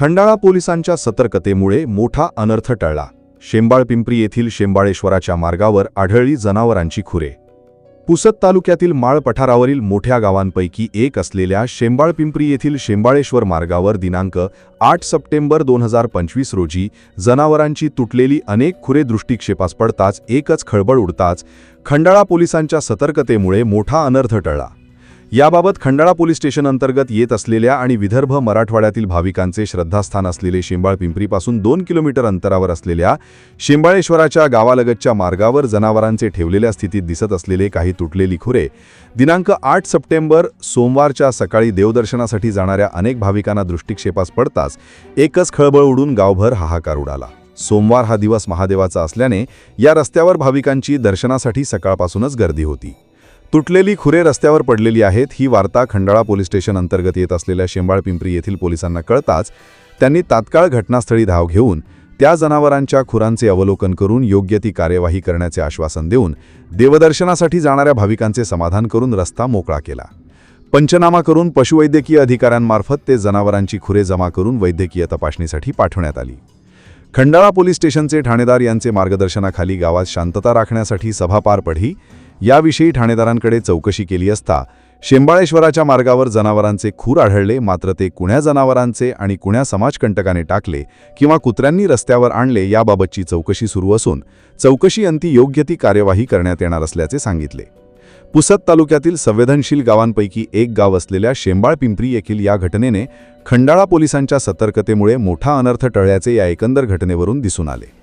खंडाळा पोलिसांच्या सतर्कतेमुळे मोठा अनर्थ टळला. शेंबाळ पिंपरी येथील शेंबाळेश्वराच्या मार्गावर आढळली जनावरांची खुरे. पुसद तालुक्यातील माळ पठारावरील मोठ्या गावांपैकी एक असलेल्या शेंबाळ पिंपरी येथील शेंबाळेश्वर मार्गावर दिनांक आठ सप्टेंबर दोन हजार पंचवीस रोजी जनावरांची तुटलेली अनेक खुरे दृष्टिक्षेपास पडताच एकच खळबळ उडताच खंडाळा पोलिसांच्या सतर्कतेमुळे मोठा अनर्थ टळला. याबाबत खंडाळा पोलीस स्टेशन अंतर्गत येत असलेल्या आणि विदर्भ मराठवाड्यातील भाविकांचे श्रद्धास्थान असलेले शेंबाळ पिंपरीपासून दोन किलोमीटर अंतरावर असलेल्या शेंबाळेश्वराच्या गावालगतच्या मार्गावर जनावरांचे ठेवलेल्या स्थितीत दिसत असलेले काही तुटलेली खुरे दिनांक आठ सप्टेंबर सोमवारच्या सकाळी देवदर्शनासाठी जाणाऱ्या अनेक भाविकांना दृष्टिक्षेपास पडताच एकच खळबळ उडून गावभर हाहाकार उडाला. सोमवार हा दिवस महादेवाचा असल्याने या रस्त्यावर भाविकांची दर्शनासाठी सकाळपासूनच गर्दी होती. तुटलेली खुरे रस्त्यावर पडलेली आहेत ही वार्ता खंडाळा पोलीस स्टेशन अंतर्गत येत असलेल्या शेंबाळ पिंपरी येथील पोलिसांना कळताच त्यांनी तात्काळ घटनास्थळी धाव घेऊन त्या जनावरांच्या खुरांचे अवलोकन करून योग्य ती कार्यवाही करण्याचे आश्वासन देऊन देवदर्शनासाठी जाणाऱ्या भाविकांचे समाधान करून रस्ता मोकळा केला. पंचनामा करून पशुवैद्यकीय अधिकाऱ्यांमार्फत ते जनावरांची खुरे जमा करून वैद्यकीय तपासणीसाठी पाठवण्यात आली. खंडाळा पोलीस स्टेशनचे ठाणेदार यांचे मार्गदर्शनाखाली गावात शांतता राखण्यासाठी सभा पार पडली. याविषयी ठाणेदारांकडे चौकशी केली असता शेंबाळेश्वराच्या मार्गावर जनावरांचे खूर आढळले मात्र ते कुण्या जनावरांचे आणि कुण्या समाजकंटकाने टाकले किंवा कुत्र्यांनी रस्त्यावर आणले याबाबतची चौकशी सुरू असून चौकशी अंती योग्य ती कार्यवाही करण्यात येणार असल्याचे सांगितले. पुसद तालुक्यातील संवेदनशील गावांपैकी एक गाव असलेल्या शेंबाळ पिंपरी येथील या घटनेने खंडाळा पोलिसांच्या सतर्कतेमुळे मोठा अनर्थ टळल्याचे या एकंदर घटनेवरून दिसून आले.